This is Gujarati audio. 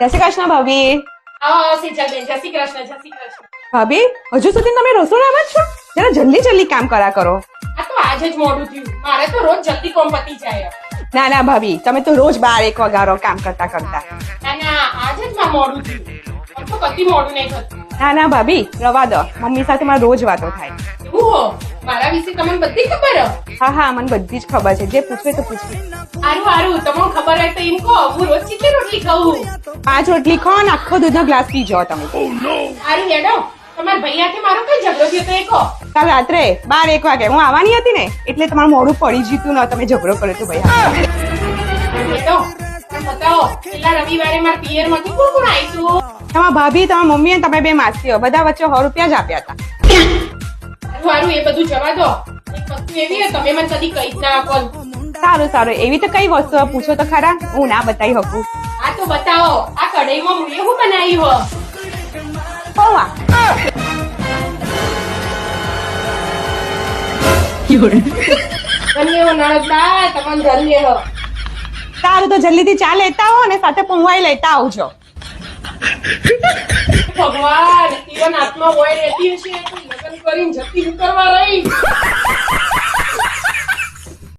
જય શ્રી કૃષ્ણ ભાભી. ભાભી હજુ સુધી તમે રસોડામાં જ છો? જરા જલ્દી જલ્દી કામ કરા કરો. આજે જ મોડું થયું. મારે તો રોજ જલ્દી કોમ પતી જાય. ના ના ભાભી તમે તો રોજ બાર એક વગારો કામ કરતા કરતા. ના ના આજે જ મોડું થયું. તો કદી મોડું નહીં થતું. ના ના ભાભી રવા દો. મમ્મી સાથે મારે રોજ વાતો થાય. એવું મારા વિશે તમને બધી ખબર હા? હા મને બધી જ ખબર છે. જે પૂછવે તો પૂછવે. હારું હારું તમને ખબર હોય કહો હું રોજ કેટલી રોટલી ખાઉં પાંચ રોટલી ખાઓ ને આખો દૂધનો ગ્લાસ પી જાઓ તમે. સારું હેડો તમારા ભૈયાથી મારો કઈ ઝઘડો થયો તો એ કહો. કાલ રાત્રે બાર એક વાગે હું આવવાની હતી ને એટલે તમારું મોડું પડી જીતું ન તમે ઝઘડો કર્યો તો ભાઈ. બતાવો પેલા રવિવારે મારા પિયરમાંથી કોણ કોણ આવ્યું તમારા ભાભી તમારા મમ્મી અને તમે બે માસીઓ બધા વચ્ચે સો રૂપિયા જ આપ્યા હતા. એ બધું જવા દો. એક વસ્તુ એવી તમે મને કદી કહી જ ના આપો સારું સારું. એવી તો કઈ વસ્તુ પૂછો તો ખરા. હું ના બતાવી શકું. આ તો બતાવો. આ કઢાઈમાં મુએ હું. બનાવ્યું પૌવા સારું તો જલ્દીથી ચા લેતા આવો અને સાથે પૌવાઈ લેતા આવજો. ભગવાન જીવન આત્મા હોય રહેતી હશે. લગ્ન કરીને જતી કરવા રહી.